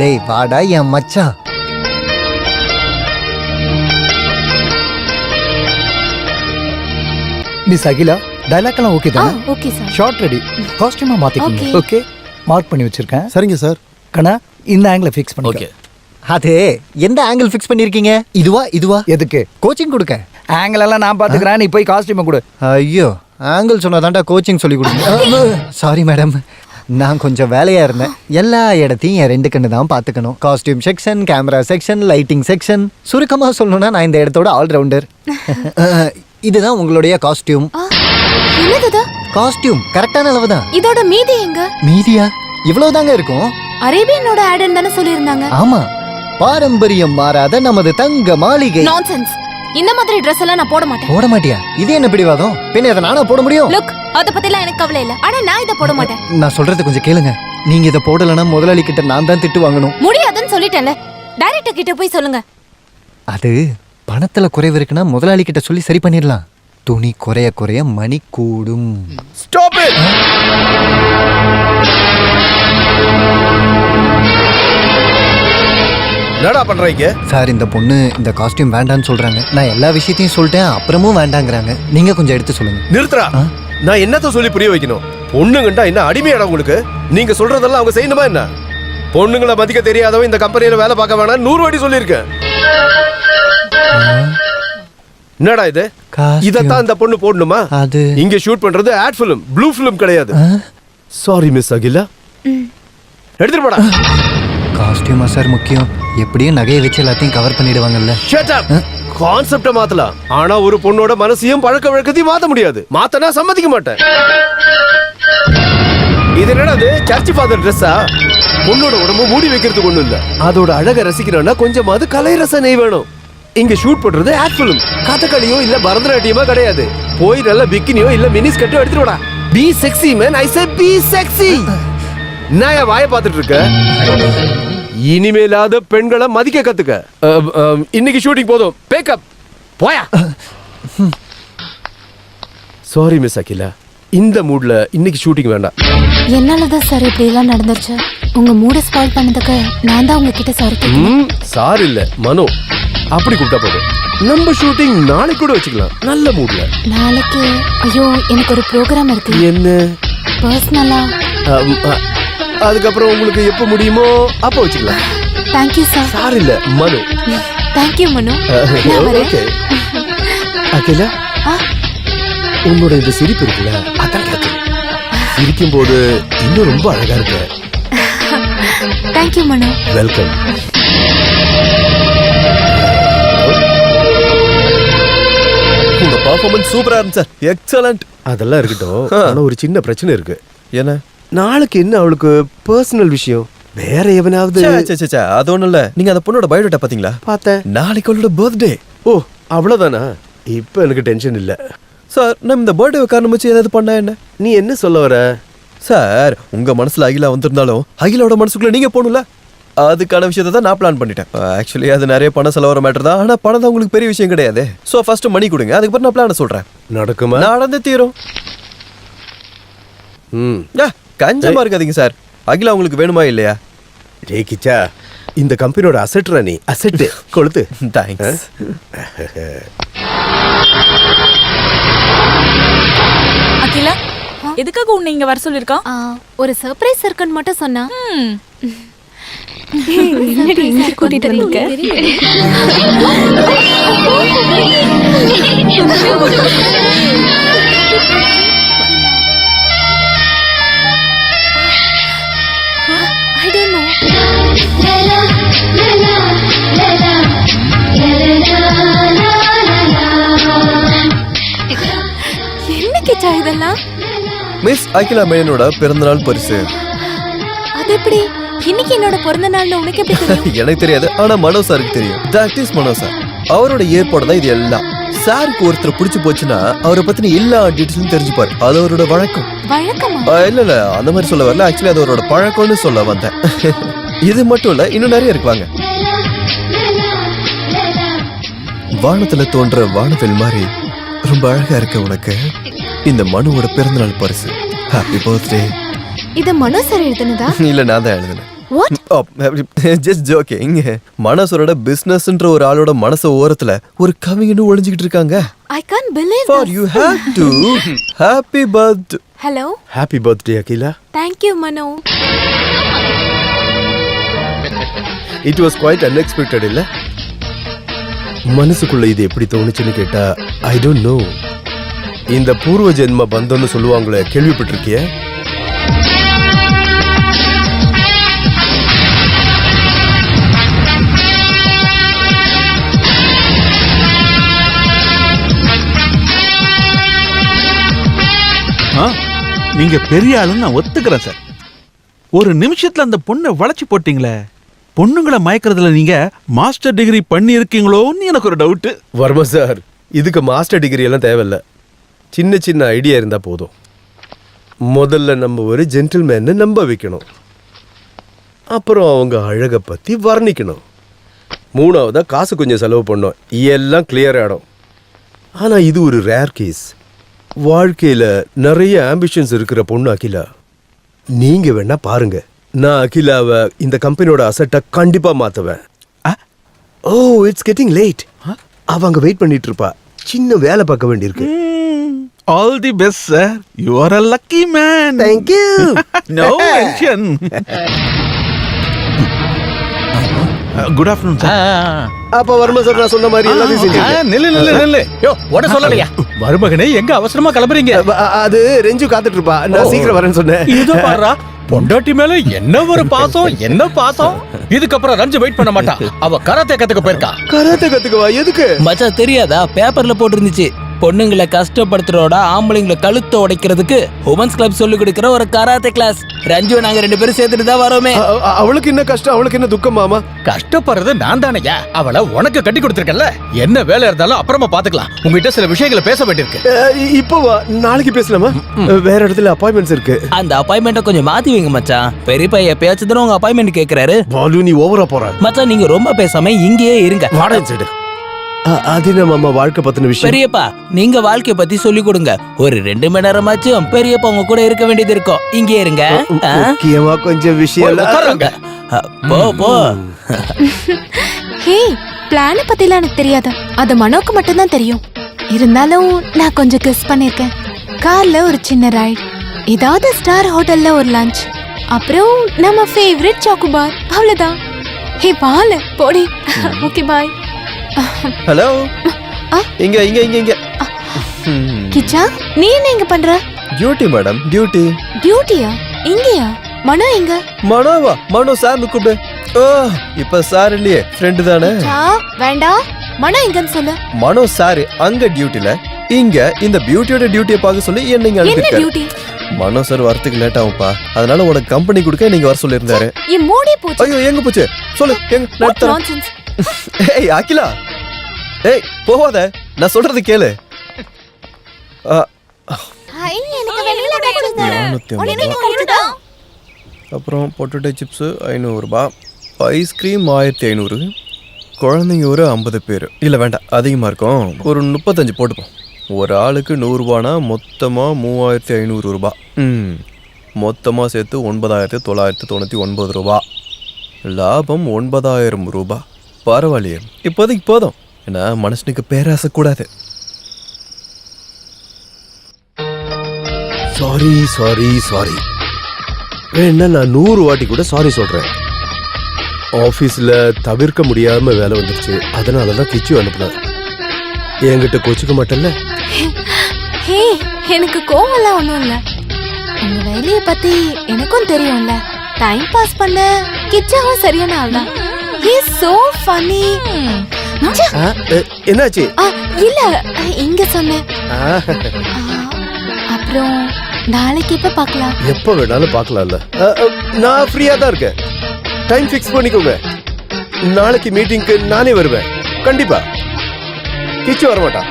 டேய் வாடா என் மச்சான். மிஸ் அகிலா டைலாக் எல்லாம் ஓகே தானே ஓகே சார் ஷார்ட் ரெடி காஸ்டியூமா மாத்திக்கோங்க. ஓகே மார்க் பண்ணி வச்சிருக்கேன். சரிங்க சார் கண்ணா இந்த ஆங்கிளை ஃபிக்ஸ் பண்ணி ஓகே அது எந்த ஆங்கிள் ஃபிக்ஸ் பண்ணிருக்கீங்க? இதுவா இதுவா? எதுக்கு? கோச்சிங் கொடுக்க. ஆங்கிள் எல்லாம் நான் பாத்துக்கிறேன். நீ போய் காஸ்டியூமை கொடு. ஐயோ ஆங்கிள் சொன்னாதான்டா கோச்சிங் சொல்லி கொடுங்க சாரி மேடம் நான் கொஞ்சம் வேலையா இருந்தேன். எல்லா இடத்தையும் என் ரெண்டு கண்ணு தான் பார்த்துக்கணும். Costume section camera section lighting section சுருக்கமாக சொல்லணும்னா நான் இந்த இடத்தோட ஆல்ரவுண்டர் இதுதான் உங்களுடைய காஸ்டியூம் காஸ்டியூம் கரெக்டான அளவு தான் இதோட மீதி எங்க? மீதியா? இவ்வளவுதாங்க இருக்கும். அரேபியனோட ஆடுன்னு தானே சொல்லியிருந்தாங்க. ஆமா. பாரம்பரியம் மாறாத நமது தங்க மாளிகை. நான்சென்ஸ் இந்த மாதிரி Dress எல்லாம் நான் போட மாட்டேன். போட மாட்டியா? இது என்ன பிடிவாதம்? பின்ன இதை நானா போட முடியும்? லுக் அத பத்திலாம் எனக்கு கவலை இல்ல. ஆனா நான் இத போட மாட்டேன். நான் சொல்றது கொஞ்சம் கேளுங்க. நீங்க இதை போடலைன்னா முதலாளி கிட்ட நான் தான் திட்டு வாங்கணும். முடியாதுன்னு சொல்லிட்டேன்ல. டைரக்டர் கிட்ட போய் சொல்லுங்க. அது பணத்துல குறைவு இருக்குன்னா முதலாளி கிட்ட சொல்லி சரி பண்ணிடலாம். துணி குறைய குறைய மணி கூடும். ஸ்டாப் இட் என்னடா பண்றீங்க? சார் இந்த பொண்ணு இந்த காஸ்டியூம் வேண்டான்னு சொல்றாங்க. நான் எல்லா விஷயத்தையும் சொல்லிட்டேன் அப்புறமும் வேண்டாங்கிறாங்க. நீங்க கொஞ்சம் எடுத்து சொல்லுங்க. நிறுத்துறா? நான் என்னத்த சொல்லி புரிய வைக்கணும்? பொண்ணுங்கண்டா என்ன அடிமையாடா உங்களுக்கு? நீங்க சொல்றதெல்லாம் அவங்க செய்யணுமா என்ன? பொண்ணுங்களை மதிக்க தெரியாதவன் இந்த கம்பெனியில வேலை பார்க்க வேணாம் நூறு வாட்டி சொல்லியிருக்கேன். என்னடா இது. இதத்தான் இந்த பொண்ணு போடணுமா? அது. இங்க ஷூட் பண்றது ஆட் ஃபிலிம் ப்ளூ ஃபிலிம் கிடையாது? Sorry miss Akila. எடுத்துட்டு போடா. காஸ்டியூமா சார் முக்கியம். எப்படியும் நகையை வச்சு எல்லாத்தையும் கவர் பண்ணிடுவாங்கல்ல. கான்செப்ட மாத்தலாம் ஆனா ஒரு பொண்ணோட மனசையும் பழக்க வழக்கத்தையும் மாத்த முடியாது. மாத்தனா சம்மதிக்க மாட்டேன். இது என்னடா அது சர்ச் ஃபாதர் ட்ரெஸ்ஸா பொண்ணோட உடம்பு மூடி வைக்கிறதுக்கு ஒண்ணும் இல்ல. அதோட அழக ரசிக்கணும்னா கொஞ்சமாவது கலை ரசனை வேணும். இங்க ஷூட் பண்றது ஆட் ஃபிலிம் கதகளியோ இல்ல பரதநாட்டியமோ கிடையாது. போய் நல்ல பிக்கினியோ இல்ல மினிஸ் கட்டோ எடுத்துட்டு வாடா. Be sexy man I say be sexy நான் வாயை பார்த்துட்டு இருக்க இனிமேலாத பெண்களை மதிக்க கத்துக்க. இன்னைக்கு ஷூட்டிங் போதும். பேக்கப் போயா. சாரி மிஸ் அகிலா இந்த மூட்ல இன்னைக்கு ஷூட்டிங் வேண்டாம். என்னாலதான் சார் இப்படி எல்லாம் நடந்துருச்சு உங்க மூட ஸ்பாயில் பண்ணதுக்கு நான் தான் உங்ககிட்ட சாரி ம் சாரி இல்ல மனோ. அப்படி கூப்பிட்டா போதும். நம்ம ஷூட்டிங் நாளைக்கு கூட வச்சுக்கலாம். நல்ல மூட்ல நாளைக்கு ஐயோ எனக்கு ஒரு ப்ரோக்ராம் இருக்கு. என்ன? பர்சனலா அதுக்கப்புறம் உங்களுக்கு எப்ப முடியுமோ அப்ப வச்சுக்கலாம். தேங்க்யூ சார் சாரி இல்ல மனு. தேங்க்யூ மனு. ஓகே அகிலா ஆ, உன்னோட இந்த சிரிப்பு இருக்குல்ல அதான் கேட்கும் சிரிக்கும் போது இன்னும் ரொம்ப அழகா இருக்கு. தேங்க்யூ மனு. வெல்கம் உங்க பர்ஃபார்மன்ஸ் சூப்பரா இருந்துச்சு சார் எக்ஸலண்ட் அதெல்லாம் இருக்கட்டும். ஆனா ஒரு சின்ன பிரச்சனை இருக்கு. என்ன? நாளைக்கு என்ன அவளுக்கு பர்சனல் விஷயம்? வேற எவனாவது அது ஒண்ணும் இல்ல. நீங்க அந்த பொண்ணோட பயோடேட்டா பாத்தீங்களா? பார்த்தேன். நாளைக்கு அவளோட பர்த்டே ஓ அவ்வளவுதானா? இப்ப எனக்கு டென்ஷன் இல்ல. சார் நம்ம இந்த பர்த்டே காரணம் வச்சு ஏதாவது பண்ணா என்ன? நீ என்ன சொல்ல வர? சார் உங்க மனசுல அகிலா வந்திருந்தாலும் அகிலாவோட மனசுக்குள்ள நீங்க போகணும்ல? அதுக்கான விஷயத்தை தான் நான் பிளான் பண்ணிட்டேன். ஆக்சுவலி அது நிறைய பணம் செலவர மேட்டர் தான். ஆனா பணம் தான் உங்களுக்கு பெரிய விஷயம் கிடையாது. சோ ஃபர்ஸ்ட் மணி கொடுங்க. அதுக்கப்புறம் நான் பிளான சொல்றேன். நடக்குமா? நடந்து தீரும். ம். கஞ்சமா இருக்காதீங்க சார். அகிலா உங்களுக்கு வேணுமா இல்லையா? டேய் கிச்சா இந்த கம்பெனியோட அசெட்ரா நீ. அசெட் கொளுத்து. தேங்க்ஸ் அகிலா எதுக்காக உன்னை இங்க வர சொல்லிருக்கான் ஒரு சர்ப்ரைஸ் இருக்குன்னு மட்டும் சொன்னா. கூட்டிட்டு வந்திருக்க? என்ன கிச்சா இதெல்லாம்? மிஸ் அகிலா மேனனோட பிறந்தநாள் பரிசு. அது எப்படி? இன்னைக்கு என்னோட பிறந்த நாள்னு உனக்கு எப்படி தெரியும்? எனக்கு தெரியாது ஆனா மனோ சாருக்கு தெரியும். That is Mano sir. அவரோட ஏற்பாடு தான் இது எல்லாம். சாருக்கு ஒருத்தர் பிடிச்சு போச்சுன்னா அவரை பத்தின எல்லா டீட்டெயில்ஸும் தெரிஞ்சுப்பாரு. அது அவரோட வழக்கம். வழக்கமா? இல்ல இல்ல. அந்த மாதிரி சொல்ல வரல. ஆக்சுவலி அது அவரோட பழக்கம்னு சொல்ல வந்தேன். இது மட்டும் இல்ல இன்னும் நிறைய இருக்குவாங்க வானத்துல தோன்ற வானவில் மாதிரி ரொம்ப அழகா இருக்க உனக்கு. இந்த மனுவோட பிறந்தநாள் பரிசு. ஹாப்பி பர்த்டே இத மனோ சார் எழுதுனதா? இல்ல நான் தான் எழுதினேன். ஜஸ்ட் ஜோக்கிங் மனசரோட பிசினஸ்ன்ற ஒரு ஆளோட மனசு ஓரத்துல ஒரு கவிங்கன்னு ஒளிஞ்சுக்கிட்டு இருக்காங்க. I can't believe for you have to happy birth hello happy birthday Akila thank you Mano it was quite unexpected இல்ல மனசுக்குள்ள இது எப்படி தோணுச்சுன்னு கேட்டா ஐ டோன்ட் நோ இந்த பூர்வ ஜென்ம பந்தம்னு சொல்லுவாங்களே கேள்விப்பட்டிருக்கிய? ஆ, நீங்க பெரிய ஆளுன்னு நான் ஒத்துக்கிறேன் சார். ஒரு நிமிஷத்துல அந்த பொண்ணை வளைச்சு போட்டீங்களே பொண்ணுங்களை மயக்கிறதுல நீங்க மாஸ்டர் டிகிரி பண்ணி இருக்கீங்களோன்னு எனக்கு ஒரு டவுட்டு வர்மா சார்? இதுக்கு மாஸ்டர் டிகிரி எல்லாம் தேவையில்ல. சின்ன சின்ன ஐடியா இருந்தா போதும். முதல்ல நம்ம ஒரு ஜென்டில்மேன்னு நம்ப வைக்கணும். அப்புறம் அவங்க அழகை பத்தி வர்ணிக்கணும். மூணாவதா காசு கொஞ்சம் செலவு பண்ணோம். எல்லாம் கிளியர் ஆயிடும். ஆனா இது ஒரு ரேர் கேஸ் வாழ்க்கையில நிறைய ஆம்பிஷன்ஸ் இருக்கிற பொண்ணு அகிலா. நீங்க வேணா பாருங்க. நான் அகிலாவை இந்த கம்பெனியோட அசட்டை கண்டிப்பா மாத்துவேன். ஆ? ஓ இட்ஸ் கெட்டிங் லேட் அவங்க வெயிட் பண்ணிட்டு இருப்பா. சின்ன வேலை பார்க்க வேண்டியிருக்கு. All the best sir you are a lucky man thank you no mention good afternoon sir அப்ப வர்மா சார் நான் சொன்ன மாதிரி எல்லாத்தையும் செஞ்சிருக்கேன் நில்லு நில்லு நில்லு. யோ உட சொல்லலையா? மருமகனே எங்க அவசரமா கிளம்புறீங்க? அது ரெஞ்சு காத்துட்டு இருப்பா. நான் சீக்கிரம் வரேன்னு சொன்னேன். இதோ பாருடா பொண்டாட்டி மேல என்ன ஒரு பாசம் என்ன பாசம்? இதுக்கப்புறம் ரஞ்சு வெயிட் பண்ண மாட்டா. அவ கராத்தே கத்துக்க போயிருக்கா. கராத்தே கத்துக்கவா? எதுக்கு? மச்சான் தெரியாதா? பேப்பர்ல போட்டிருந்துச்சு. பொண்ணுங்களை கஷ்டப்படுத்துறோட ஆம்பளைங்களை கழுத்தை உடைக்கிறதுக்கு உமன்ஸ் கிளப் சொல்லி கொடுக்கிற ஒரு கராத்தே கிளாஸ் ரஞ்சு நாங்க ரெண்டு பேரும் சேர்த்துட்டு தான் வரோமே. அ- அவளுக்கு என்ன கஷ்டம்? அவளுக்கு என்ன துக்கம் மாமா? கஷ்டப்படுறது நான் தானேயா அவளை உனக்கு கட்டி கொடுத்திருக்கல என்ன வேலை இருந்தாலும் அப்புறமா பாத்துக்கலாம். உங்ககிட்ட சில விஷயங்களை பேச வேண்டியிருக்கு. அ, இ- இப்போ வா. நாளைக்கு பேசலாமா? வேற இடத்துல அப்பாயின்மெண்ட்ஸ் இருக்கு. அந்த அப்பாயின்மெண்ட்டை கொஞ்சம் மாத்தி வைங்க மச்சான். பெரியப்பா எப்பயாச்சும் தானே உங்க அப்பாயின்மெண்ட் கேக்குறாரு. பாலு நீ ஓவரா போற. மச்சான் நீங்க ரொம்ப பேசாம இங்கேயே இருங்க. வாடகை சைடு அது என்ன மாமா வாழ்க்கை பத்தின விஷயம். பெரியப்பா நீங்க வாழ்க்கைய பத்தி சொல்லி கொடுங்க. ஒரு ரெண்டு மணி நேரமாச்சும் பெரியப்பா உங்க கூட இருக்க வேண்டியது இருக்கும். இங்கே இருங்க? முக்கியமா கொஞ்சம் விஷயம் போ போ. ஹே பிளான பத்திலாம் எனக்கு தெரியாது. அது மனோக்கு மட்டும்தான் தெரியும். இருந்தாலும் நான் கொஞ்சம் கெஸ் பண்ணிருக்கேன். கார்ல ஒரு சின்ன ரைட் ஏதாவது ஸ்டார் ஹோட்டல்ல ஒரு லஞ்ச் அப்புறம் நம்ம ஃபேவரட் சாக்குபார் அவ்வளவுதான். ஹே பால் போடி. Okay bye hello? இங்க இங்க இங்க இங்க. கிச்சா நீ என்ன இங்க பண்ற? டியூட்டி மேடம் டியூட்டி டியூட்டியா இங்கயா? மனோ எங்க? மனோவா? மனோ சார்னு கூப்பிடு. ஓ இப்ப சார் இல்லையே. ஃப்ரெண்டு தானே? சா வேண்டாம் மனோ எங்கன்னு சொல்லு. மனோ சார் அங்க டியூட்டில இங்க இந்த பியூட்டியோட டியூட்டியை பார்க்க சொல்லி என்ன இங்க டியூட்டி மனோ சார் வரத்துக்கு லேட் ஆகும்ப்பா. அதனால உனக்கு கம்பெனி கொடுக்க நீங்க வர சொல்லியிருந்தாரு. என் மூடே போச்சு. ஐயோ எங்க போச்சு? சொல்லு எங்க. ஏய் அகிலா. ஏய் போகாத. நான் சொல்றது கேளு? அப்புறம் பொட்டேட்டோ சிப்ஸு ஐநூறுரூபா ஐஸ்கிரீம் ஆயிரத்தி ஐநூறு. குழந்தைங்க ஒரு ஐம்பது பேர். இல்லை வேண்டாம் அதிகமாக இருக்கும். ஒரு முப்பத்தஞ்சு போட்டுப்போம். ஒரு ஆளுக்கு நூறுரூபானா மொத்தமாக மூவாயிரத்தி ஐநூறு ரூபா. ம். மொத்தமாக சேர்த்து ஒன்பதாயிரத்தி தொள்ளாயிரத்தி தொண்ணூற்றி ஒன்பது ரூபா. லாபம் ஒன்பதாயிரம் ரூபா. பரவாயில்லையே. இப்போதைக்கு போதும். ஏன்னா மனுஷனுக்கு பேராசை கூடாது. சாரி சாரி சாரி வேணா நான் நூறு வாட்டி கூட சாரி சொல்றேன். ஆபீஸ்ல தவிர்க்க முடியாம வேலை வந்துருச்சு. அதனால தான் கிச்சு அனுப்புனேன் என்கிட்ட கோச்சிக்க மாட்டேன்ல? ஹே எனக்கு கோவம்லாம் ஒண்ணும் இல்ல. உங்க வேலைய பத்தி எனக்கும் தெரியும்ல. டைம் பாஸ் பண்ண கிச்சாவும் சரியான ஆள் தான் ஹி சோ ஃபனி என்னாச்சு? இல்ல இங்க சொன்னேன். அப்புறம் நாளைக்கு எப்ப பார்க்கலாம்? எப்ப வேணாலும் பார்க்கலாம்ல. நான் ஃப்ரீயா தான் இருக்கேன். டைம் ஃபிக்ஸ் பண்ணிக்கோங்க. நாளைக்கு மீட்டிங்க்கு நானே வருவேன். கண்டிப்பா. கிச்சு வர மாட்டான்.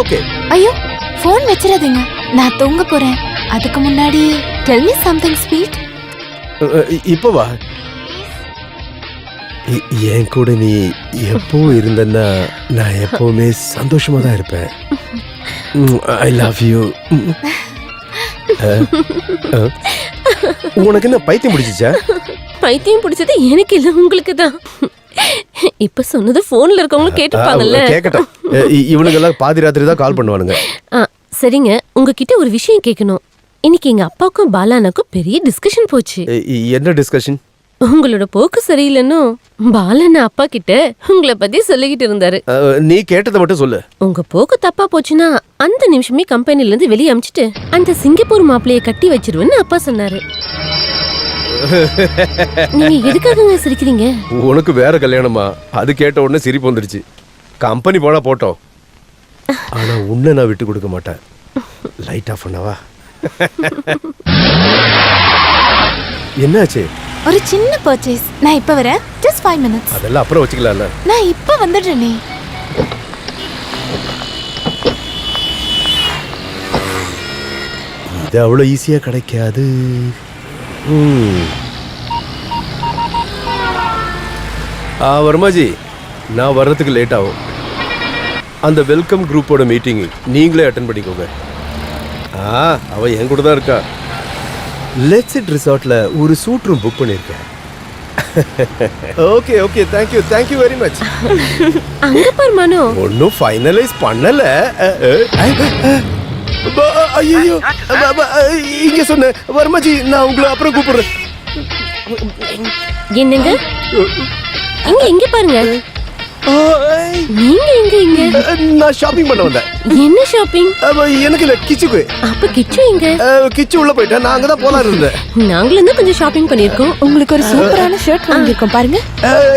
ஓகே ஐயோ ஃபோன் வச்சிடாதீங்க. நான் தூங்க போறேன். அதுக்கு முன்னாடி டெல் மீ சம்திங் ஸ்வீட் இப்போ வா. என் கூட நீ எப்பவும் இருந்தன்னா நான் எப்பவுமே சந்தோஷமா தான் இருப்பேன் ஐ லவ் யூ உனக்கு என்ன பைத்தியம் பிடிச்சிச்சா? பைத்தியம் பிடிச்சது எனக்கு இல்ல உங்களுக்கு தான் இப்ப சொன்னது போன்ல இருக்கவங்க கேட்டுப்பாங்கல்ல கேட்கட்டும் இவனுங்க எல்லாம் பாதி ராத்திரி தான் கால் பண்ணுவானுங்க சரிங்க. உங்ககிட்ட ஒரு விஷயம் கேட்கணும் இன்னைக்கு எங்க அப்பாவுக்கும் பாலானாக்கும் பெரிய டிஸ்கஷன் போச்சு. என்ன டிஸ்கஷன் உங்களோட போக்கு சரியில்லைன்னு பாலண்ணா அப்பா கிட்ட உங்களை பத்தி சொல்லிக்கிட்டு இருந்தாரு. நீ கேட்டதை மட்டும் சொல்லு. உங்க போக்கு தப்பா போச்சுன்னா அந்த நிமிஷமே கம்பெனில இருந்து வெளியே அமிச்சிட்டு அந்த சிங்கப்பூர் மாப்பிளைய கட்டி வச்சிருவேன்னு அப்பா சொன்னாரு. நீங்க எதுக்காகங்க சிரிக்கிறீங்க? உனக்கு வேற கல்யாணமா? அது கேட்ட உடனே சிரிப்பு வந்துடுச்சு. கம்பெனி போனா போட்டோம். ஆனா உன்னை நான் விட்டு கொடுக்க மாட்டேன். லைட் ஆஃப் பண்ணவா? என்னாச்சு ஒரு சின்ன பர்ச்சேஸ் நான் இப்ப வரேன். ஜஸ்ட் ஃபைவ் மினிட்ஸ் அதெல்லாம் அப்புறம் வச்சுக்கலாம்ல. நான் இப்ப வந்துடுறேனே இது அவ்வளோ ஈஸியா கிடைக்காது. ஆ வர்மாஜி நான் வர்றதுக்கு லேட் ஆகும். அந்த வெல்கம் குரூப்போட மீட்டிங் நீங்களே அட்டன் பண்ணிக்கோங்க. ஆ அவ என் கூட தான் இருக்கா. லெட்ஸ் இட் ரிசார்ட்ல ஒரு சூட் ரூம் புக் பண்ணியிருக்கேன் okay okay thank you thank you very much அங்க பாரு மனோ. ஒன்றும் ஃபைனலைஸ் பண்ணல. ஐயோ இங்க சொன்ன வர்மாஜி நான் உங்களை அப்புறம் கூப்பிடுறேன். என்னங்க? இங்க இங்க பாருங்க. நீங்க எங்க இங்க? நான் ஷாப்பிங் பண்ண வந்தேன். என்ன ஷாப்பிங் அப்ப எனக்கு இல்ல கிச்சுக்கு. அப்ப கிச்சு எங்க? கிச்சு உள்ள போயிட்டேன். நான் அங்கதான் போலாம் இருந்தேன். நாங்களும் தான் கொஞ்சம் ஷாப்பிங் பண்ணிருக்கோம் உங்களுக்கு ஒரு சூப்பரான ஷர்ட் வாங்கியிருக்கோம். பாருங்க.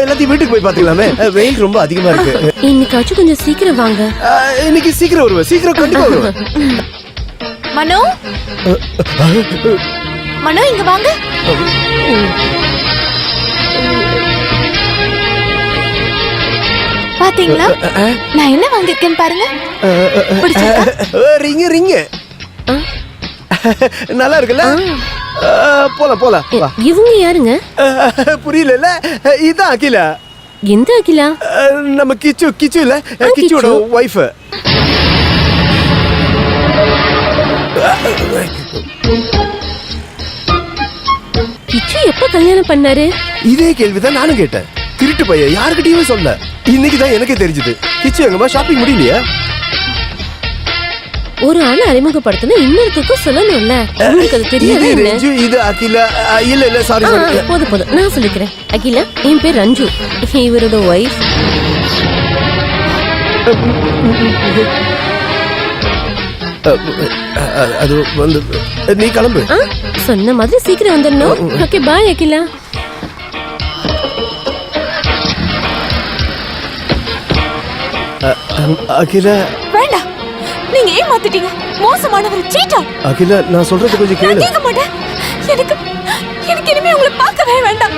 எல்லாத்தையும் வீட்டுக்கு போய் பாத்துக்கலாமே வெயில் ரொம்ப அதிகமா இருக்கு. இன்னைக்காச்சும் கொஞ்சம் சீக்கிரம் வாங்க. இன்னைக்கு சீக்கிரம் வருவேன். சீக்கிரம் கண்டிப்பா வருவேன். மனோ? மனோ இங்க வாங்க. பாத்தீங்களா? நான் என்ன வாங்கியிருக்கேன் பாருங்க. Ring ring. நல்லா இருக்குல்ல? போலாம் போலாம் இவங்க யாருங்க? புரியல இதான் அகிலா. எந்த அகிலா? நம்ம கிச்சு கிச்சு இல்ல? கிச்சுவோட கிச்சு. ஒய்ஃப் கிச்சு எப்ப கல்யாணம் பண்ணாரு? இதே கேள்விதான் நானும் கேட்டேன். திருட்டு பையன் யாருக்கிட்டயுமே சொல்ல இன்னைக்கு தான் எனக்கே தெரிஞ்சது. கிச்சு எங்கம்மா ஷாப்பிங் முடியலையா? ஒரு ஆளை அறிமுகப்படுத்தினா இன்னொருத்தருக்கும் சொல்லணும்ல. உங்களுக்கு அது தெரியாது இது ரஞ்சு இது அகிலா அஹ், இல்ல இல்ல சாரி சாரி போதும் போதும். நான் சொல்லிக்கிறேன். அகிலா என் பேர் ரஞ்சு. இவரோட ஒய்ஃப் அது வந்து நீ கிளம்பு. சொன்ன மாதிரி சீக்கிரம் வந்துடணும். Okay bye Akila. அகில. வேண்டாம் நீங்க ஏமாத்திட்டீங்க. மோசமானவர் சீட்டா. அகில நான் சொல்றது கொஞ்சம் கேளு. கேட்க மாட்டேன். எனக்கு எனக்கு இனிமே உங்களை பார்க்கவே வேண்டாம்.